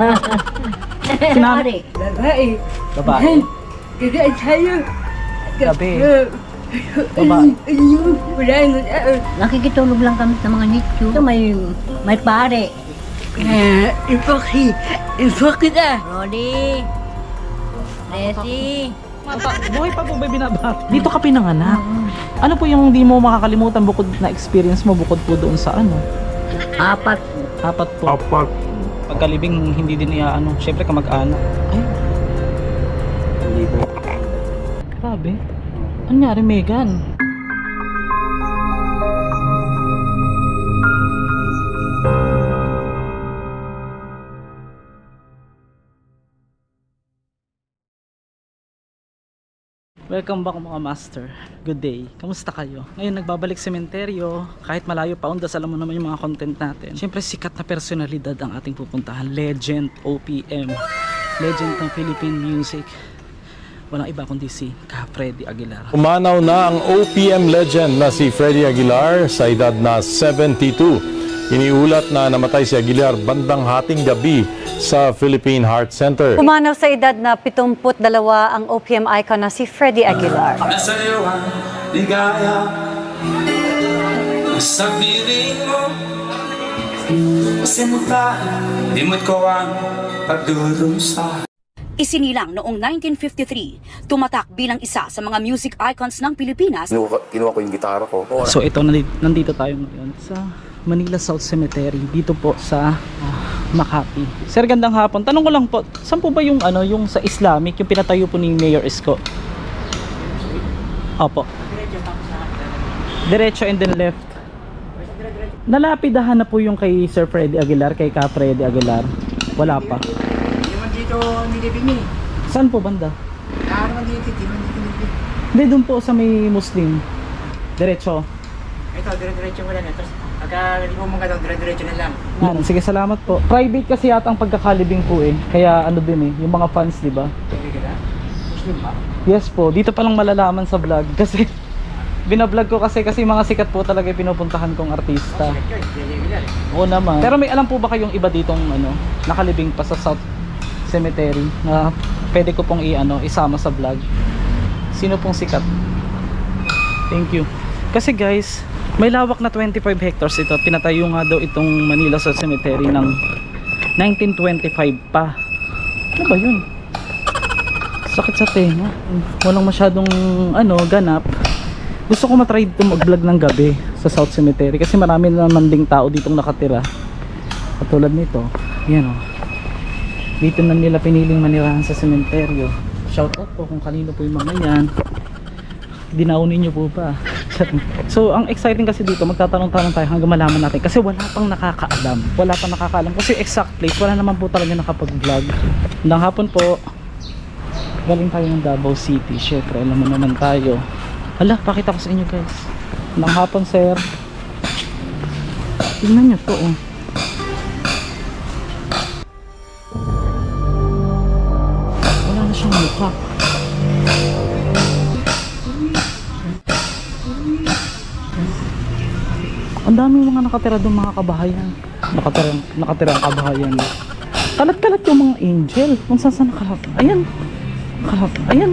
Sinari. Babae. Babae. Gagaan tayo. Gabi. Babae. Nakikitulog lang kami sa mga nicho. Ito may, may pare. Ah, Ipoki. Ipoki na. Rolly. Leslie. Buhay pa po ba binabata? Dito ka pinanganak. Ano po yung hindi mo makakalimutan bukod na experience mo bukod po doon sa ano? Apat. Apat po. Apat. Pagkalibing hindi din iya ano, syempre kamag-anak. Ay. Hindi po. Grabe. Ano nangyari, Megan? Welcome back mga master. Good day. Kamusta kayo? Ngayon nagbabalik sementeryo. Kahit malayo pa undas, alam mo naman yung mga content natin. Siyempre sikat na personalidad ang ating pupuntahan. Legend OPM. Legend ng Philippine music. Walang iba kundi si Ka Freddy Aguilar. Umanaw na ang OPM legend na si Freddie Aguilar sa edad na 72. Iniulat na namatay si Aguilar bandang hating gabi sa Philippine Heart Center. Pumanaw sa edad na 72 ang OPM icon na si Freddie Aguilar. Nasa iyo ang ligaya Sa piling mo Sinta Di mo't ko ang pagdurusa Isinilang noong 1953, tumatak bilang isa sa mga music icons ng Pilipinas Kinuha, kinuha ko yung gitara ko. So ito nandito, nandito tayo ngayon sa Manila South Cemetery dito po sa ah, Makati. Sir gandang hapon. Tanong ko lang po, saan po ba yung ano yung sa Islamic yung pinatayo po ni Mayor Isko? Opo. Diretso and then left. Nalapidahan na po yung kay Sir Freddy Aguilar, kay Ka Freddy Aguilar. Wala pa. Yung dito nilibing eh. Saan po banda? Naman dito, di man dito nilibing. Hindi, doon po sa may Muslim. Diretso. Ito, dire-diretso mo lang. eh. Tapos, pagka libo mo ka daw, dire-diretso na lang. Yan, sige salamat po. Private kasi yata ang pagkakalibing po eh. Kaya ano din eh, yung mga fans, di ba? Hindi ka na? Muslim ba? Yes po, dito pa lang malalaman sa vlog kasi binablog ko kasi kasi mga sikat po talaga yung pinupuntahan kong artista. Hindi na. Oo naman. Pero may alam po ba kayong iba ditong ano, nakalibing pa sa South Cemetery na pwede ko pong i-ano, isama sa vlog? Sino pong sikat? Thank you. Kasi guys, may lawak na 25 hectares ito. Pinatayo nga daw itong Manila South Cemetery ng 1925 pa. Ano ba yun? Sakit sa tenga. Walang masyadong ano, ganap. Gusto ko matry dito mag-vlog ng gabi sa South Cemetery kasi marami na naman ding tao ditong nakatira. Katulad nito. Yan o. Dito na nila piniling manirahan sa sementeryo. Shout out po kung kanino po yung mga yan. Dinaunin nyo po ba? so, ang exciting kasi dito, magtatanong-tanong tayo hanggang malaman natin. Kasi wala pang nakakaalam. Wala pang nakakaalam. Kasi exact place, wala naman po talaga nakapag-vlog. Hanggang hapon po, galing tayo ng Davao City. Syempre, alam mo naman tayo. Hala, pakita ko sa inyo guys. Hanggang hapon, sir. Tingnan nyo to, oh. Wala na siyang mukha. Ang dami mga nakatira doon mga kabahayan. Nakatira, nakatira ang kabahayan. Kalat-kalat yung mga angel. Kung saan saan nakalat. Ayan. Nakalat. Ayan.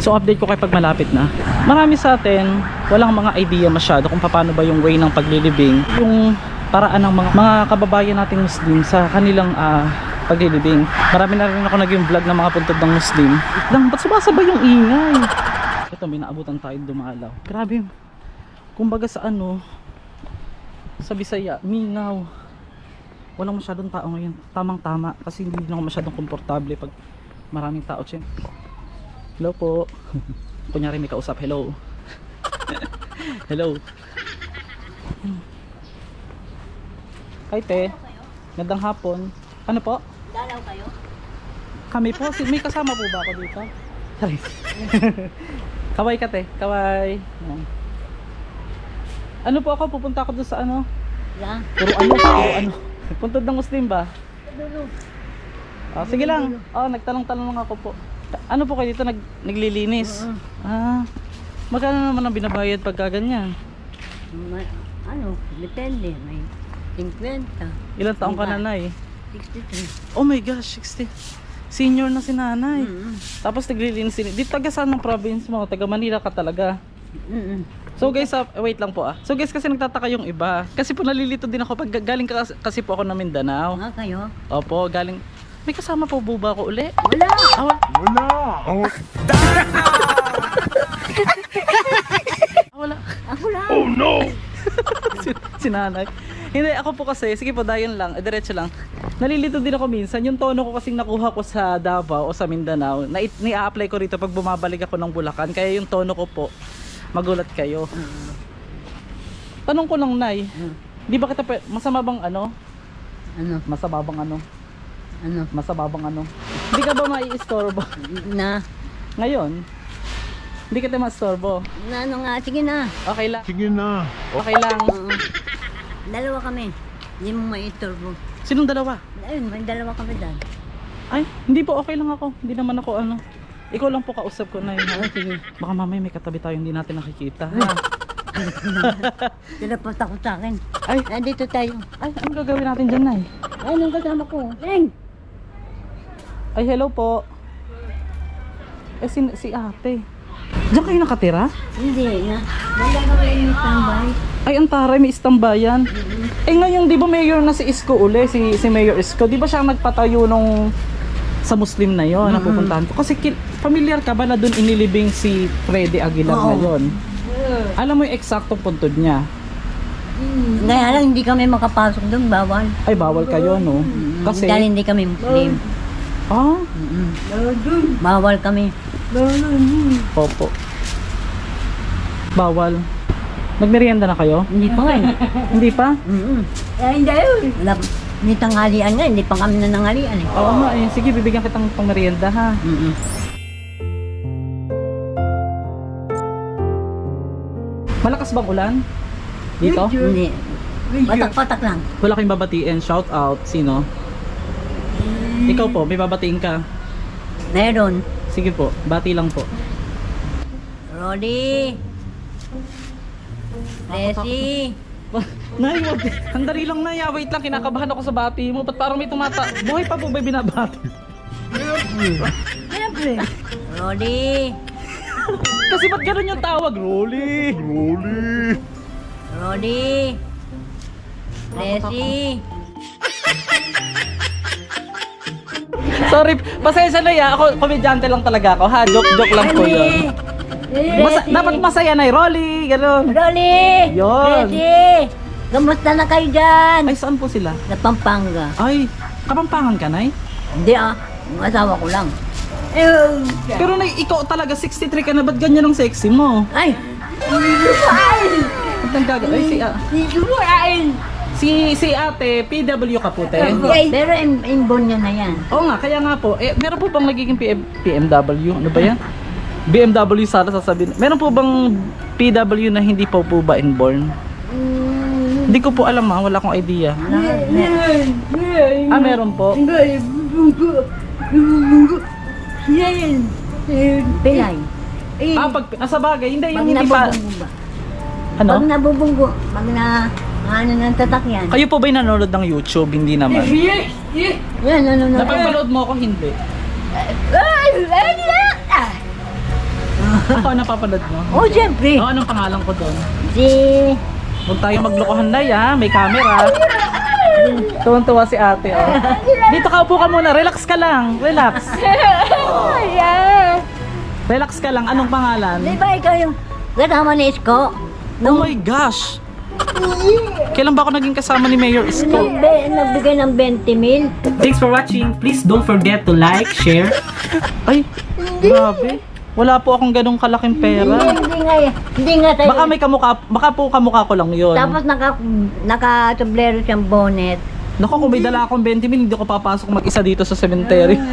So update ko kayo pag malapit na. Marami sa atin walang mga idea masyado kung paano ba yung way ng paglilibing, yung paraan ng mga, mga kababayan nating Muslim sa kanilang ah, paglilibing. Marami na rin ako naging vlog ng mga puntod ng Muslim. Lang, ba't sumasabay yung ingay? Ito, may naabutan tayo dumalaw. Grabe. Kumbaga sa ano, sa Bisaya, minaw. Walang masyadong tao ngayon. Tamang tama. Kasi hindi ako masyadong komportable pag maraming tao. Siyempre. Hello po. Kunyari may kausap. Hello. Hello. Hi te. Gandang hapon. Ano po? Dalaw kayo? Kami po. Si- May kasama po ba ako dito? Sorry. Kaway ka te. Kaway. Yan. Ano po ako? Pupunta ako doon sa ano? Yan. Puro ano? Puro ano? Puntod ng Muslim ba? Ah, sige lang. Oh, nagtanong-tanong lang ako po. Ano po kayo dito nag, naglilinis? Ah. Magkano naman ang binabayad pagka ganyan? Ma- ano, depende. May 50, Ilang taong ka na, Nay? 63. Oh my gosh, 60. Senior na si nanay. Mm-mm. Tapos naglilinis din. Di taga saan ng province mo? Taga Manila ka talaga. Mm-mm. So guys, ah, wait lang po ah. So guys, kasi nagtataka yung iba. Kasi po nalilito din ako pag galing ka, kasi po ako ng Mindanao. Nga kayo? Opo, galing. May kasama po buba ko uli. Wala! Ah, wala. Ah, wala. Ako lang! si, si nanay. Hindi, ako po kasi, sige po, dayon lang, eh, diretso lang. Nalilito din ako minsan, yung tono ko kasing nakuha ko sa Davao o sa Mindanao, na ni-apply ko rito pag bumabalik ako ng Bulacan, kaya yung tono ko po, magulat kayo. Tanong ko lang, Nay, Mm. di ba kita, pe- masama bang ano? Ano? Masama bang ano? Ano? Masama bang ano? Hindi ka ba mai-istorbo? Na? Ngayon, hindi kita ma-istorbo. Na ano nga? Sige na. Okay lang. Sige na. Okay lang. Oo. Dalawa kami. Hindi mo maiturbo. Sinong dalawa? Ayun, may dalawa kami dyan. Ay, hindi po okay lang ako. Hindi naman ako ano. Ikaw lang po kausap ko na yun. Oo, sige. Baka mamaya may katabi tayo hindi natin nakikita. Pa takot sa akin. Ay, Nandito tayo. ay, ano gagawin natin dyan, Nay? Ay, nung kasama ko. Leng! Ay, hello po. Eh, si, si ate. Diyan kayo nakatira? Hindi na. Wala kami yung tambay. Ay, ang taray, may istambayan. Eh, ngayon, di ba mayor na si Isko uli, si, si Mayor Isko? Di ba siya ang nagpatayo nung sa Muslim na yon na pupuntahan ko? Kasi familiar ka ba na doon inilibing si Freddy Aguilar Oo. ngayon? Alam mo yung eksaktong puntod niya? Kaya lang hindi kami makapasok doon. Bawal. Ay, bawal kayo, no? Kasi, Dahil hindi kami Muslim. ah, Bawal kami. opo. Bawal. Nagmerienda na kayo? Hindi pa nga eh. Hindi pa? Mm-mm. Eh, hindi yun. Wala, ni tanghalian nga, hindi pa kami nanangalian eh. Oo nga eh. Sige, bibigyan kitang pangmerienda ha. Mm-mm. Malakas bang ulan? Dito? Hindi. Patak-patak lang. Wala kayong babatiin. Shout out. Sino? Ikaw po, may babatiin ka. Meron. Sige po, bati lang po. Rodi. Desi. Nay, wag. Handari lang na ya. Wait lang, kinakabahan ako sa bati mo. Ba't parang may tumata... Buhay pa po ba yung binabati? Rodi. Kasi ba't ganun yung tawag? Rolly! Rodi. Desi. Sorry, pasensya na ya. Ako, komedyante lang talaga ako ha. Joke-joke lang po yun. Masa- dapat masaya na Rolly! Ganun. Rodi. Yun. Desi. Kamusta na kayo dyan? Ay, saan po sila? Sa Pampanga. Ay, kapampangan ka, Nay? Hindi ah. Ang asawa ko lang. Pero Nay, ikaw talaga 63 ka na. Ba't ganyan ang sexy mo? Ay. Ba't ang gaga? Ay, si, ah, si, si ate, PW ka po, te. Pero in, inborn niya na yan. Oo nga, kaya nga po. Eh, meron po bang nagiging PM, PMW? Ano ba yan? BMW sana sasabihin. Meron po bang PW na hindi po po ba inborn? Hindi ko po alam ha, wala akong idea. Ah, meron po. Pilay. Ah, pag, ah, sa bagay, hindi, yung hindi pa, ba? Pag ano? nabubunggo, pag na ano ng tatak yan. Kayo po ba'y nanonood ng YouTube? Hindi naman. Yan, ano, ano. Napapanood mo ako, hindi. Ako napapanood mo? Oh, siyempre. Oh, anong pangalan ko doon? Si... Huwag tayo maglokohan na ya, may camera. Tuwan-tuwa si ate, oh. Dito ka, upo ka muna, relax ka lang, relax. Relax ka lang, anong pangalan? Di ba ikaw yung kasama ni Isko? Oh my gosh! Kailan ba ako naging kasama ni Mayor Isko? Nagbe, nagbigay ng 20 mil. Thanks for watching. Please don't forget to like, share. Ay, grabe. Wala po akong ganong kalaking pera. Hindi, hindi nga, hindi nga tayo. Baka may kamukha, baka po kamukha ko lang yun. Tapos naka, naka-tublero siyang bonnet. Naku, kung may dala akong 20 mil, hindi ko papasok mag-isa dito sa cemetery.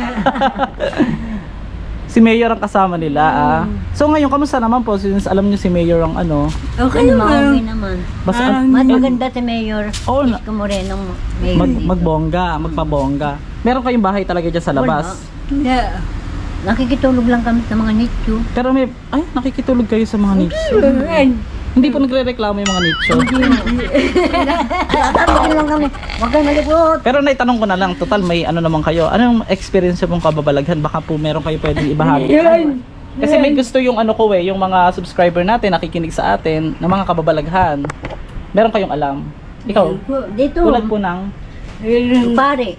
si Mayor ang kasama nila, ah. So ngayon, kamusta naman po? Since alam niyo si Mayor ang ano. Okay naman. Okay naman. Basta, Mas eh, maganda si Mayor. Oo na. Isko Moreno mayor mag, dito. magbongga, magpabongga. Meron kayong bahay talaga dyan sa labas. Yeah. Nakikitulog lang kami sa mga nicho. Pero may, ay, nakikitulog kayo sa mga nicho. Hindi po nagre-reklamo yung mga nicho. Tatawagin lang kami. Huwag kayo malibot. Pero naitanong ko na lang, total may ano naman kayo. Anong experience pong kababalaghan? Baka po meron kayo pwedeng ibahagi. Kasi may gusto yung ano ko eh, yung mga subscriber natin nakikinig sa atin ng mga kababalaghan. Meron kayong alam? Ikaw, Dito. tulad po ng Pare.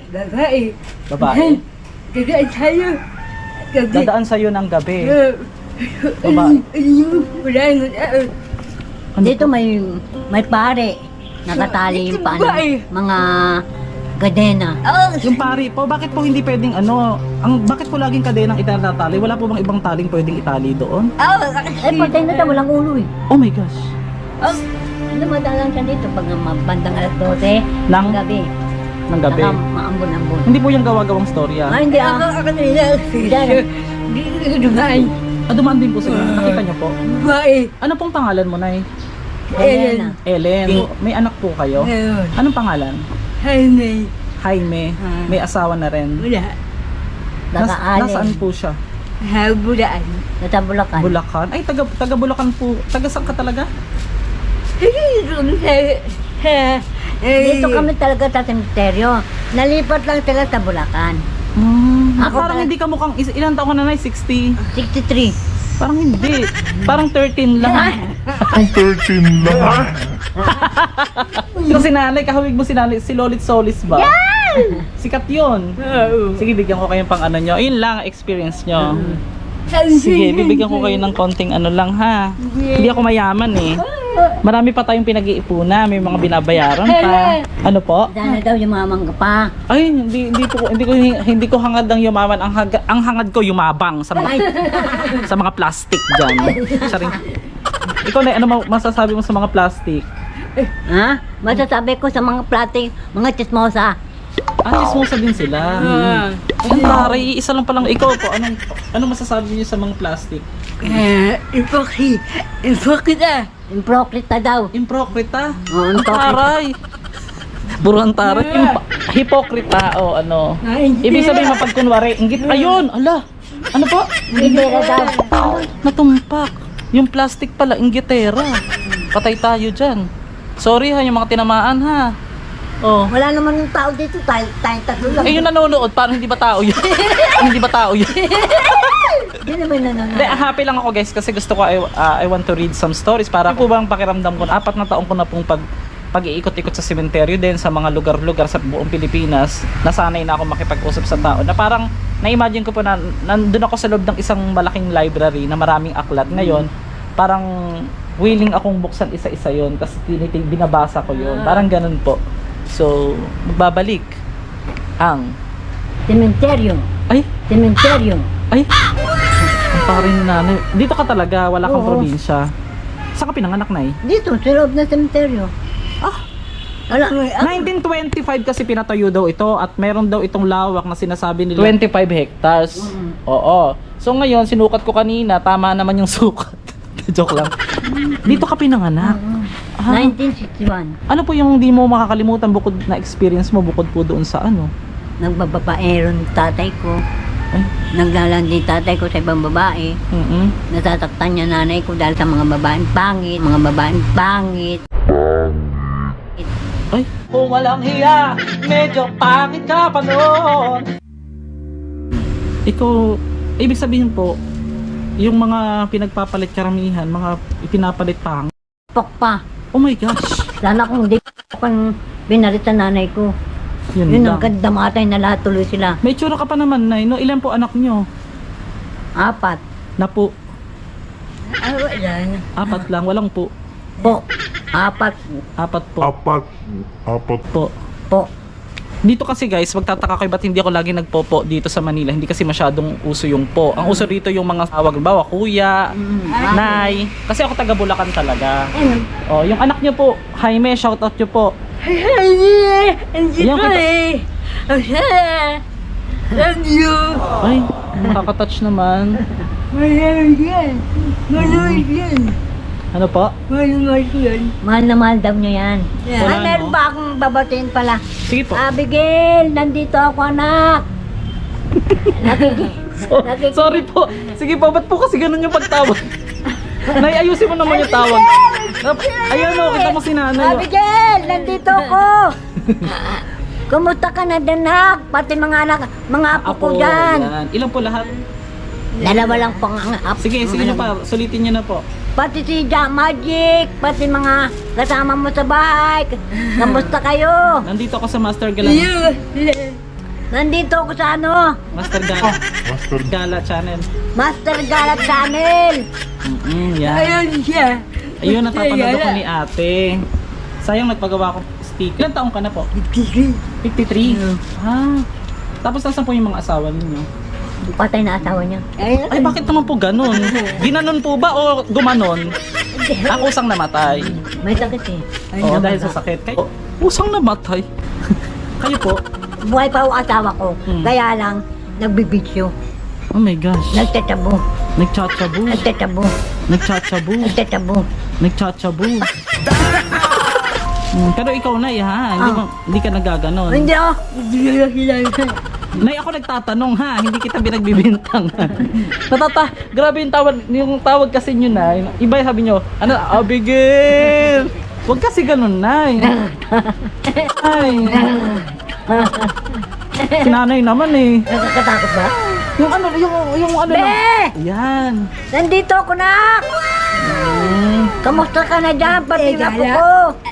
babae. Dadaan sa'yo ng gabi. Babae. Ano Dito po? may may pare. Nakatali yung paano. Mga kadena. Yung pari po, bakit po hindi pwedeng ano, ang bakit po laging kadenang itatali? Wala po bang ibang taling pwedeng itali doon? Eh, patay na daw, walang ulo eh. Oh my gosh. Dumadalang siya dito pag mga bandang alas 12 Ng, ng gabi. Ng gabi. Saka maambon-ambon. Hindi po yung gawa-gawang storya. Ah, hindi ah. Dahil, Ah, dumaan din po sa inyo. Nakita niyo po. Ano pong pangalan mo, Nay? Elena. Ellen. May anak po kayo? Anong pangalan? Jaime. May asawa na rin. Nas, Nakaalim. nasaan po siya? Nasa Bulacan. Bulacan? Ay, taga, taga Bulacan po. Taga saan ka talaga? Dito kami talaga sa cemeteryo. Nalipat lang sila sa Bulacan. Hmm. Ako parang pala- hindi ka mukhang, is- ilan taon ka na, Nay? 60? 63. Parang hindi. Parang 13 lang. Ito si nanay, kahawig mo si nanay, si Lolit Solis ba? Sikat yun. Sige, bigyan ko kayo pang ano nyo. Ayun lang, experience nyo. Sige, bibigyan ko kayo ng konting ano lang ha. Hindi ako mayaman eh. Marami pa tayong pinag-iipunan, may mga binabayaran pa. Ano po? Sana daw yung mga mangga pa. Ay, hindi hindi po hindi ko hindi ko hangad ng yumaman. Ang haga, ang hangad ko yumabang sa mga sa mga plastic diyan. Saring. Ikaw na ano ma- masasabi mo sa mga plastic? Ha? Masasabi ko sa mga plating, mga chismosa. Ah, chismosa din sila. Ay, ang taray, isa lang palang ikaw po. Anong anong masasabi niyo sa mga plastic? Improkrita daw. Improkrita. Oo, Ang taray. Buruan taray. Imp- hipokrita o ano. Ibig sabihin mapagkunwari. Inggit. Ayun, ala. Ano po? Gitera daw. Natumpak. Yung plastic pala, inggitera. Patay tayo dyan. Sorry ha, yung mga tinamaan ha. Oh. Wala naman yung tao dito, tayo, tayo tatlo lang. Eh yung nanonood, parang hindi ba tao yun? hindi ba tao yun? Hindi naman nanonood. Hindi, happy lang ako guys kasi gusto ko, I, uh, I want to read some stories para po bang pakiramdam ko, na apat na taon ko na pong pag pag-iikot-ikot sa sementeryo din sa mga lugar-lugar sa buong Pilipinas nasanay na ako makipag-usap sa tao na parang na-imagine ko po na nandun ako sa loob ng isang malaking library na maraming aklat ngayon parang willing akong buksan isa-isa yon kasi tinitig binabasa ko yon parang ganun po so magbabalik ang Cementerio. ay Cementerio. ay ang parin ni nanay dito ka talaga wala kang Oo. probinsya saan ka pinanganak na eh Dito, sa loob ng cementerio. Ah! Wala. 1925 kasi pinatayo daw ito at meron daw itong lawak na sinasabi nila 25 hectares. Oo. So ngayon sinukat ko kanina, tama naman yung sukat. Joke lang. Dito ka pinanganak. Ah, 1961. ano po yung di mo makakalimutan bukod na experience mo bukod po doon sa ano? Nagbababaero ng tatay ko. Ay. Naglalandi tatay ko sa ibang babae. Mm Nasasaktan niya nanay ko dahil sa mga babaeng pangit. Mga babaeng pangit. Ay, kung walang hiya, medyo pangit ka pa noon. Ikaw, ibig sabihin po, yung mga pinagpapalit karamihan, mga ipinapalit pang. Pok pa. Oh my gosh. Sana kung di ko pang binarit sa nanay ko. Yun, Yun lang. ang ganda matay na lahat tuloy sila. May tsura ka pa naman, Nay. No? Ilan po anak nyo? Apat. Na po, Ay, wala na. apat lang. Walang po. Po. Apat. Apat po. Apat. Apat. po. Po. Dito kasi guys, magtataka kayo ba't hindi ako lagi nagpopo dito sa Manila. Hindi kasi masyadong uso yung po. Ang uso dito yung mga tawag, bawa kuya, nay. Kasi ako taga Bulacan talaga. Oh, yung anak nyo po, Jaime, shoutout nyo po. Yan kita. Love you. Ay, nakaka-touch naman. Mahal yan. Mahal yan. Ano po? Mahal yan. Mahal na mahal daw niya yan. Wala, Ay, meron no? ba akong babatiin pala? Sige po. Abigail, nandito ako anak. So- sorry po. Sige po, ba't po kasi ganun yung pagtawag? Nay, ayusin mo naman yung tawag. Nap- Ayan o, kita mo si nanay. Abigail, nandito ako. Kumusta ka na danak? Pati mga anak, mga apo ko dyan. yan. Ilan po lahat? Dalawa lang po ang apo. Sige, sige na pa. Sulitin niyo na po. Pati si Ja Magic, pati mga kasama mo sa bahay. Kamusta kayo? Nandito ako sa Master Gala. Nandito ako sa ano? Master Gala. Master Gala channel. Master Galat Channel. Mm yan. siya. Ayun, napapanood ako ni ate. Sayang nagpagawa ko sticker. Ilan taong ka na po? 53. Ah. Tapos nasan po yung mga asawa ninyo? Patay na asawa niya. Ay, bakit naman po ganun? Ginanon po ba o gumanon? Ang usang namatay. May sakit eh. Oo, dahil sa sakit. Kayo, usang namatay. Kayo po? Buhay pa ang asawa ko. Hmm. Kaya lang, nagbibitsyo. Oh my gosh. Nagtatabu. Nagchachabu. Nagtatabu. Nagchachabu. Nagtatabu. Nagchachabu. Hmm, pero ikaw na ha, hindi, mo, hindi ka nagaganon. Hindi ako. Hindi ako hilala. Nay, ako nagtatanong ha, hindi kita binagbibintang. Natata, grabe yung tawag, yung tawag kasi nyo na, iba yung sabi nyo, ano, Abigail! Huwag kasi ganun, Nay. Ay. Si nanay naman eh. Nakakatakot ba? Yung ano, yung, yung ano. Be! Yan. Nandito ako na! Kamusta ka na dyan? Pati na po ko.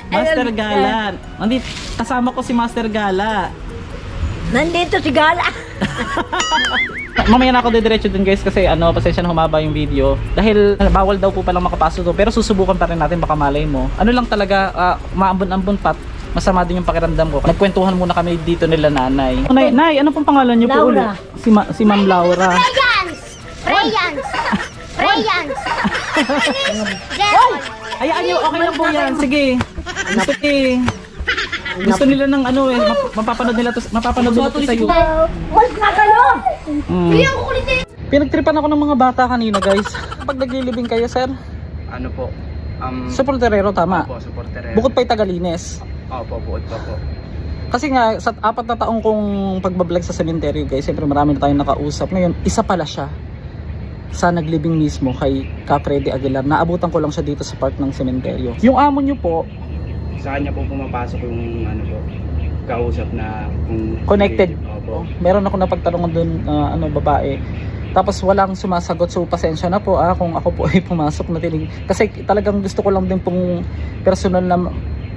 Master Gala. Nandito, kasama ko si Master Gala. Nandito si Gala. Mamaya na ako didiretso dun guys kasi ano, pasensya na humaba yung video. Dahil uh, bawal daw po palang makapasok to. Pero susubukan pa rin natin baka malay mo. Ano lang talaga, uh, maambon-ambon pat. Masama din yung pakiramdam ko. Nagkwentuhan muna kami dito nila nanay. Oh, nay, nay, ano pong pangalan niyo po Laura. ulit? Si, Ma- si Ma'am Laura. Rayans! Rayans! Rayans! Ayaan niyo, okay lang po yan. Sige. Sige. Gusto nila ng ano eh, map- mapapanood nila to, mapapanood nila to sa YouTube. Mas na kayo! Mm. Pinagtripan ako ng mga bata kanina guys. Pag naglilibing kayo sir, Ano po? Um, supporterero tama. Opo, supporter. Bukod pa Tagalines. Opo, bukod pa po. Kasi nga, sa apat na taong kong pagbablog sa cemetery guys, siyempre marami na tayong nakausap. Ngayon, isa pala siya sa naglibing mismo kay Ka Freddy Aguilar. Naabutan ko lang siya dito sa park ng sementeryo. Yung amo niyo po, Sa kanya po pumapasok yung ano po, kausap na kung Connected. Opo. meron ako napagtanungan doon, ah, ano, babae. Tapos walang sumasagot so pasensya na po ah kung ako po ay pumasok na tinig. Kasi talagang gusto ko lang din pong personal na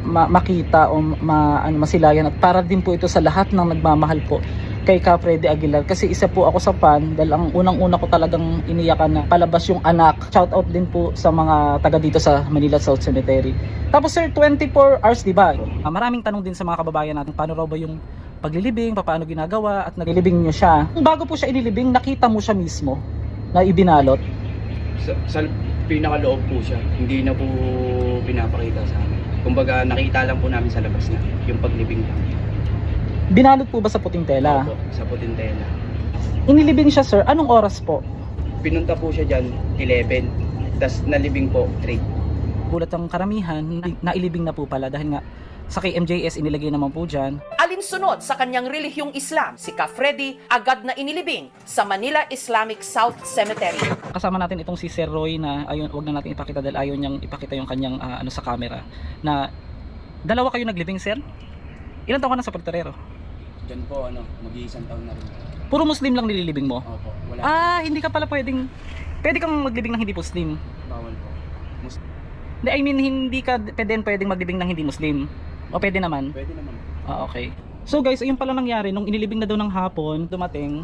ma- makita o ma ano masilayan at para din po ito sa lahat ng nagmamahal po kay Ka Freddy Aguilar kasi isa po ako sa fan dahil ang unang-una ko talagang iniyakan na palabas yung anak. Shout out din po sa mga taga dito sa Manila South Cemetery. Tapos sir, 24 hours, di ba? Ah, maraming tanong din sa mga kababayan natin, paano raw ba yung paglilibing, paano ginagawa at naglilibing nyo siya. Bago po siya inilibing, nakita mo siya mismo na ibinalot. Sa, sa pinakaloob po siya, hindi na po pinapakita sa amin. Kumbaga nakita lang po namin sa labas na yung paglibing lang. Binalot po ba sa puting tela? Opo, sa Putintela. Inilibing siya sir, anong oras po? Pinunta po siya dyan 11, tas nalibing po 3. Gulat ang karamihan, na- nailibing na po pala dahil nga sa KMJS inilagay naman po dyan. Alinsunod sa kanyang relihiyong Islam, si Ka Freddy agad na inilibing sa Manila Islamic South Cemetery. Kasama natin itong si Sir Roy na ayun, wag na natin ipakita dahil ayaw niyang ipakita yung kanyang ah, ano sa camera na dalawa kayo naglibing sir? Ilan taon ka na sa porterero? Dyan po ano, mag-iisang taon na rin. Puro Muslim lang nililibing mo? Opo, wala. Ah, hindi ka pala pwedeng pwede kang maglibing ng hindi Muslim. Bawal po. Hindi, I mean hindi ka pwedeng pwedeng maglibing ng hindi Muslim. O pwede naman. Pwede naman. Ah, okay. So guys, ayun pala nangyari nung inilibing na daw ng hapon, dumating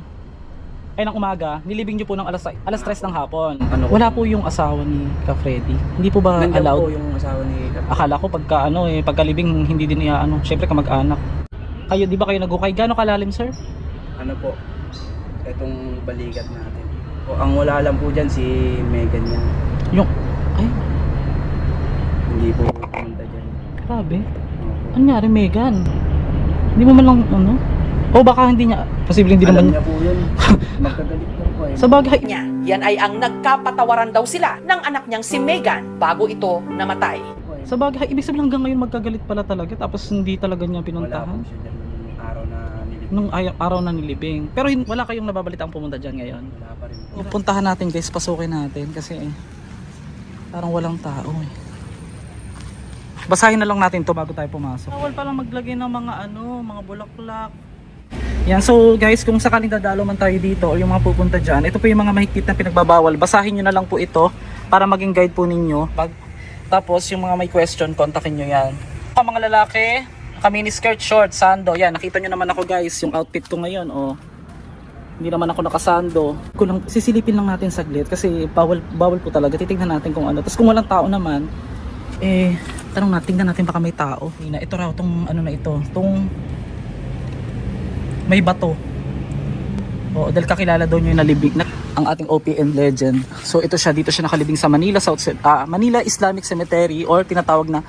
ay ng umaga, nilibing niyo po ng alas alas 3 ng hapon. Ano Wala po yung asawa ni Ka Freddy. Hindi po ba Nandiyan allowed? po yung asawa ni Akala ko pagka ano eh, pagkalibing hindi din iya ano, syempre kamag-anak. Kayo, di ba kayo nagukay? Gaano kalalim, sir? ano po, etong balikat natin. O, ang wala lang po dyan si Megan yan. Yung, ay, Hindi po pumunta dyan. grabe. Opo. Ano nangyari, Megan? Hindi mo man lang, ano? O baka hindi niya, posibleng hindi Alam naman niya po yun. Magkagalit po po eh. Sa bagay, Niya, yan ay ang nagkapatawaran daw sila ng anak niyang si Megan bago ito namatay. Sa bagay, ibig sabihin hanggang ngayon magkagalit pala talaga tapos hindi talaga niya Wala po pinuntahan. siya dyan yung araw na nilibing nung ay- araw na nilibing. Pero hin- wala kayong nababalita ang pumunta dyan ngayon. Wala pa rin. Puntahan natin guys, pasukin natin kasi eh, parang walang tao eh. Basahin na lang natin to bago tayo pumasok. Bawal pa lang maglagay ng mga ano, mga bulaklak. Yan, so guys, kung sakaling dadalo man tayo dito o yung mga pupunta dyan, ito po yung mga mahigpit na pinagbabawal. Basahin nyo na lang po ito para maging guide po ninyo. Pag, tapos yung mga may question, kontakin nyo yan. Ang mga lalaki, naka mini skirt, short, sando. Yan, nakita nyo naman ako guys, yung outfit ko ngayon. Oh. Hindi naman ako nakasando. Kung lang, sisilipin lang natin saglit kasi bawal, bawal po talaga. Titignan natin kung ano. Tapos kung walang tao naman, eh, tanong natin, tingnan natin baka may tao. Ina, ito raw, tong ano na ito, tong may bato. Oo, dahil kakilala daw nyo yung nalibing na ang ating OPM legend. So ito siya, dito siya nakalibing sa Manila South ah, Manila Islamic Cemetery or tinatawag na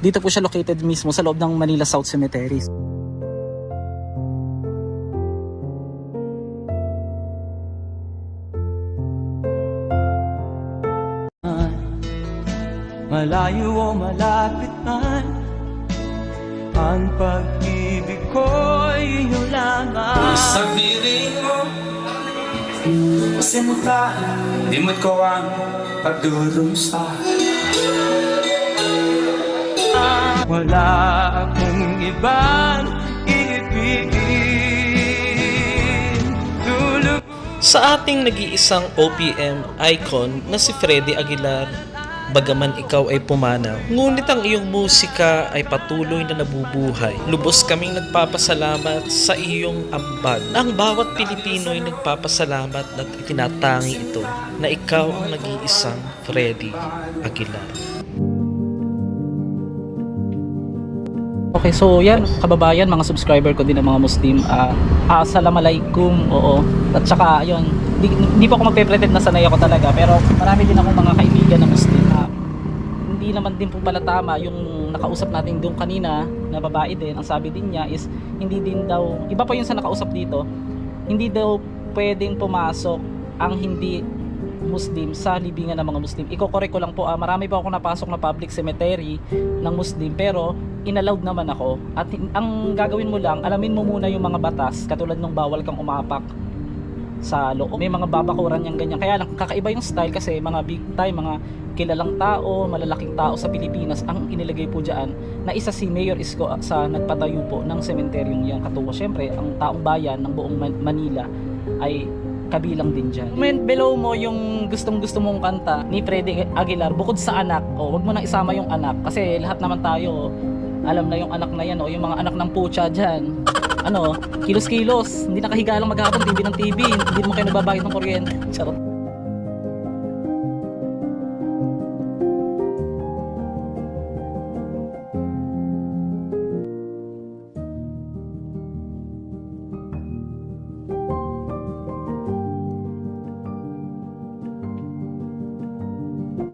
dito po siya located mismo sa loob ng Manila South Cemetery. Malayo o malapit man Ang pag-ibig ko'y iyong lamang Sa piling mo Kasi mukha Limot ko ang pagdurusa Wala akong ibang ibigin Lulubog Sa ating nag-iisang OPM icon na si Freddy Aguilar, bagaman ikaw ay pumanaw, ngunit ang iyong musika ay patuloy na nabubuhay. Lubos kaming nagpapasalamat sa iyong ambag. Ang bawat Pilipino ay nagpapasalamat at itinatangi ito na ikaw ang nag-iisang Freddy Aguilar. Okay, so yan, kababayan, mga subscriber ko din ng mga Muslim. ah Assalamualaikum, oo. At saka, ayun, di, di po ako magpe-pretend na sanay ako talaga. Pero marami din akong mga kaibigan na Muslim. ah, hindi naman din po pala tama yung nakausap natin doon kanina na babae din. Ang sabi din niya is, hindi din daw, iba pa yung sa nakausap dito, hindi daw pwedeng pumasok ang hindi Muslim sa libingan ng mga Muslim. Iko-correct ko lang po, ah, marami pa ako napasok na public cemetery ng Muslim pero inallowed naman ako. At ang gagawin mo lang, alamin mo muna yung mga batas katulad nung bawal kang umapak sa loob. May mga babakuran yang ganyan. Kaya lang kakaiba yung style kasi mga big time, mga kilalang tao, malalaking tao sa Pilipinas ang inilagay po diyan na isa si Mayor Isko sa nagpatayo po ng sementeryong yan. Katuwa syempre ang taong bayan ng buong Man- Manila ay kabilang din dyan. Comment below mo yung gustong gusto mong kanta ni Freddy Aguilar bukod sa anak. O, wag mo nang isama yung anak kasi lahat naman tayo alam na yung anak na yan o yung mga anak ng pucha dyan. Ano, kilos-kilos. Hindi nakahiga lang maghapon, TV ng TV. Hindi mo kayo nagbabayad ng kuryente. Charot.